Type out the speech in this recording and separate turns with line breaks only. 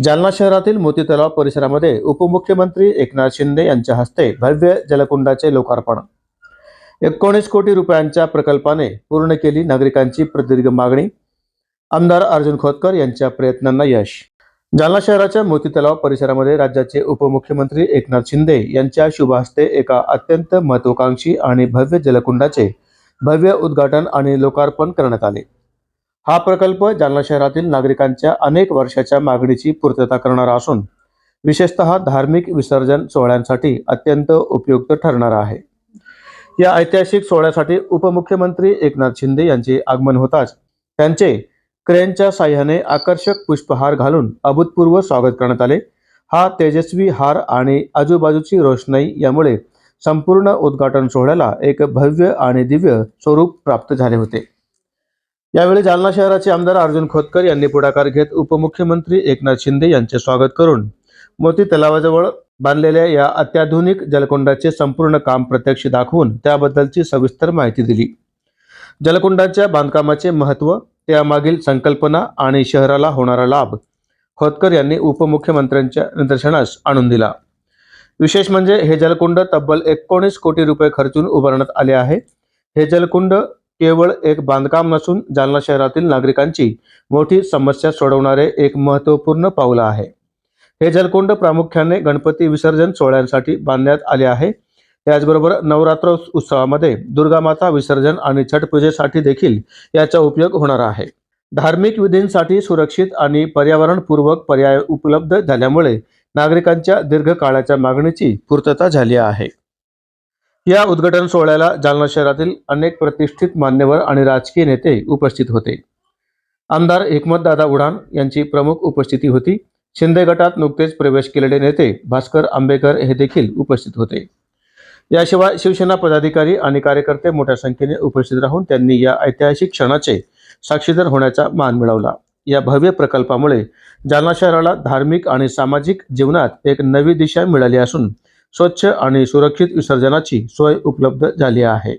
जालना शहरातील मोती तलाव परिसरामध्ये उपमुख्यमंत्री एकनाथ शिंदे यांच्या हस्ते भव्य जलकुंडाचे लोकार्पण. एकोणीस कोटी रुपयांच्या प्रकल्पाने पूर्ण केली नागरिकांची प्रदीर्घ मागणी. आमदार अर्जुन खोतकर यांच्या प्रयत्नांना यश. जालना शहराच्या मोती तलाव परिसरामध्ये राज्याचे उपमुख्यमंत्री एकनाथ शिंदे यांच्या शुभहस्ते एका अत्यंत महत्वाकांक्षी आणि भव्य जलकुंडाचे भव्य उद्घाटन आणि लोकार्पण करण्यात आले. हा प्रकल्प जालना शहरातील नागरिकांच्या अनेक वर्षाच्या मागणीची पूर्तता करणारा असून विशेषतः धार्मिक विसर्जन सोहळ्यांसाठी अत्यंत उपयुक्त ठरणार आहे. या ऐतिहासिक सोहळ्यासाठी उपमुख्यमंत्री एकनाथ शिंदे यांचे आगमन होताच त्यांचे क्रेनच्या साह्याने आकर्षक पुष्पहार घालून अभूतपूर्व स्वागत करण्यात आले. हा तेजस्वी हार आणि आजूबाजूची रोषणाई यामुळे संपूर्ण उद्घाटन सोहळ्याला एक भव्य आणि दिव्य स्वरूप प्राप्त झाले होते. यावेळी जालना शहराचे आमदार अर्जुन खोतकर यांनी पुढाकार घेत उपमुख्यमंत्री एकनाथ शिंदे यांचे स्वागत करून मोती तलावाजवळ बांधलेल्या या अत्याधुनिक जलकुंडाचे संपूर्ण काम प्रत्यक्ष दाखवून त्याबद्दलची सविस्तर माहिती दिली. जलकुंडाच्या बांधकामाचे महत्त्व त्यामागील संकल्पना आणि शहराला होणारा लाभ खोतकर यांनी उपमुख्यमंत्र्यांच्या निदर्शनास आणून दिला. विशेष म्हणजे हे जलकुंड तब्बल एकोणीस कोटी रुपये खर्चून उभारण्यात आले आहे. हे जलकुंड केवळ एक बांधकाम नसून जालना शहरातील नागरिकांची मोठी समस्या सोडवणारे एक महत्त्वपूर्ण पाऊल आहे. हे जलकुंड प्रामुख्याने गणपती विसर्जन सोहळ्यांसाठी बांधण्यात आले आहे. त्याचबरोबर नवरात्र उत्सवामध्ये दुर्गामाता विसर्जन आणि छठ पूजेसाठी देखील याचा उपयोग होणार आहे. धार्मिक विधींसाठी सुरक्षित आणि पर्यावरणपूर्वक पर्याय उपलब्ध झाल्यामुळे नागरिकांच्या दीर्घकाळाच्या मागणीची पूर्तता झाली आहे. या उद्घाटन सोहळ्याला जालना शहरातील अनेक प्रतिष्ठित मान्यवर आणि राजकीय नेते उपस्थित होते. आमदार हिकमतदादा उडान यांची प्रमुख उपस्थिती होती. शिंदे गटात नुकतेच प्रवेश केलेले नेते भास्कर आंबेकर हे देखील उपस्थित होते. याशिवाय शिवसेना पदाधिकारी आणि कार्यकर्ते मोठ्या संख्येने उपस्थित राहून त्यांनी या ऐतिहासिक क्षणाचे साक्षीदार होण्याचा मान मिळवला. या भव्य प्रकल्पामुळे जालना शहराला धार्मिक आणि सामाजिक जीवनात एक नवी दिशा मिळाली असून स्वच्छ आणि सुरक्षित विसर्जनाची सोय उपलब्ध झाली आहे.